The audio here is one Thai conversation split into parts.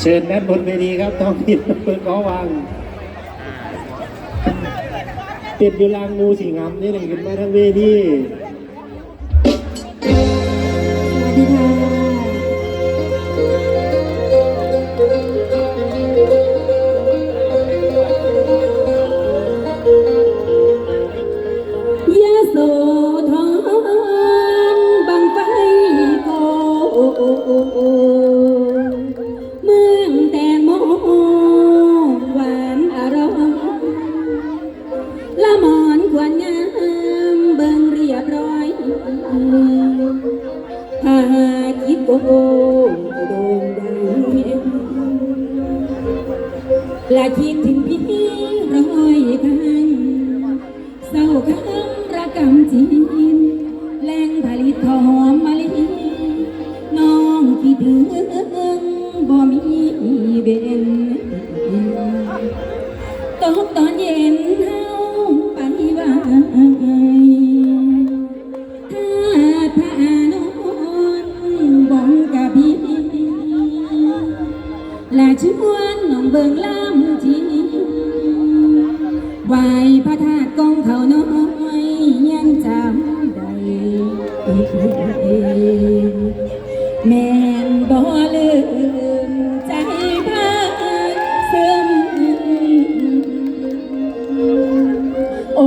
เชิญด้านบนเวทีครับต้องถิ่นเปิดขอวางติดอยู่ลางงูสีงามนี่เลยขึ้นมาทั้งเวทีสวัสดีค่ะ หาาคิดโกโโด่ดังและคิดถึงพี่ร้อยครั้งเศร้าครระกำจีนแรงผลิตทอมมะลิน้องคิดถึงบ่มีเบนตกตอนเย็น และชวนน้องเบิงลำทีไหวพระธาตุกองเขาน้อยยังจำได้แม่นบ่ลืมใจพาซึมโอ้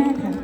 America.